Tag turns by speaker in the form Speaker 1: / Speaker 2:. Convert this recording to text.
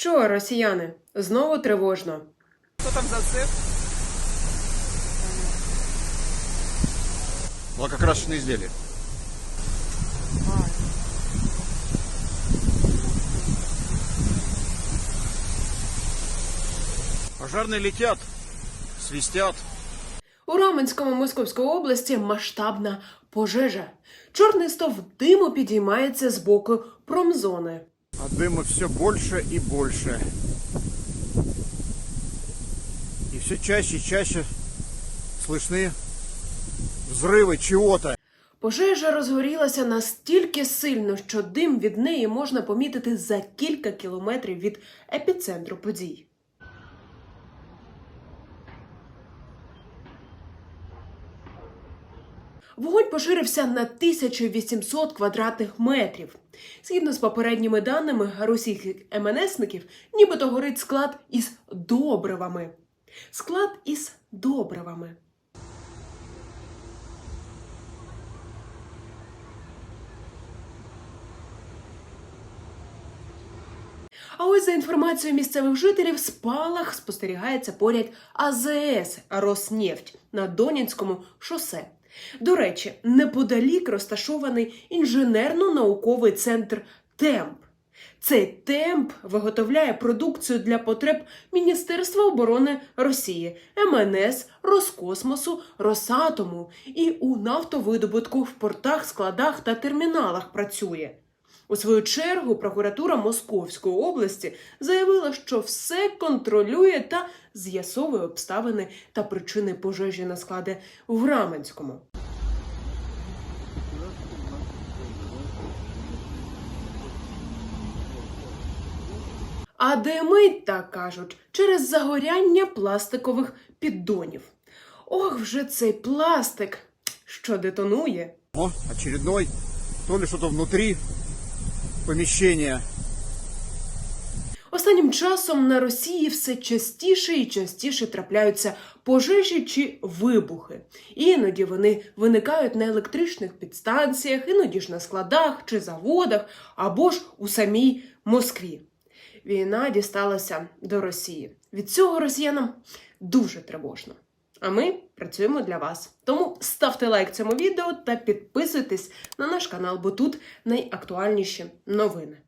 Speaker 1: що, росіяни, знову тривожно.
Speaker 2: Что там за цех?
Speaker 3: Лакокрасочные изделия. Пожарные летят.
Speaker 1: У Раменському Московської області масштабна пожежа. Чорний стовп диму підіймається з боку промзони
Speaker 3: А дыма все больше и больше. И все чаще и чаще слышны взрывы чего-то.
Speaker 1: Пожежа розгорілася настільки сильно, що дим від неї можна помітити за кілька кілометрів від епіцентру подій. Вогонь поширився на 1800 квадратних метрів. Згідно з попередніми даними російських МНСників, нібито горить склад із добривами. Склад із добривами. А ось за інформацією місцевих жителів, спалах спостерігається поряд АЗС Роснефть на Донецькому шосе. До речі, неподалік розташований інженерно-науковий центр ТЕМП. Цей темп виготовляє продукцію для потреб Міністерства оборони Росії, МНС, Роскосмосу, Росатому і у нафтовидобутку в портах, складах та терміналах працює. У свою чергу прокуратура Московської області заявила, що все контролює та з'ясовує обставини та причини пожежі на складі в Раменському. А димить, так кажуть, через загоряння пластикових піддонів. Ох, вже цей пластик, що детонує.
Speaker 3: О, очередной. То ли что-то внутри помещения.
Speaker 1: Останнім часом на Росії все частіше і частіше трапляються пожежі чи вибухи. Іноді вони виникають на електричних підстанціях, іноді ж на складах чи заводах, або ж у самій Москві. Війна дісталася до Росії. Від цього росіянам дуже тривожно. А ми працюємо для вас. Тому ставте лайк цьому відео та підписуйтесь на наш канал, бо тут найактуальніші новини.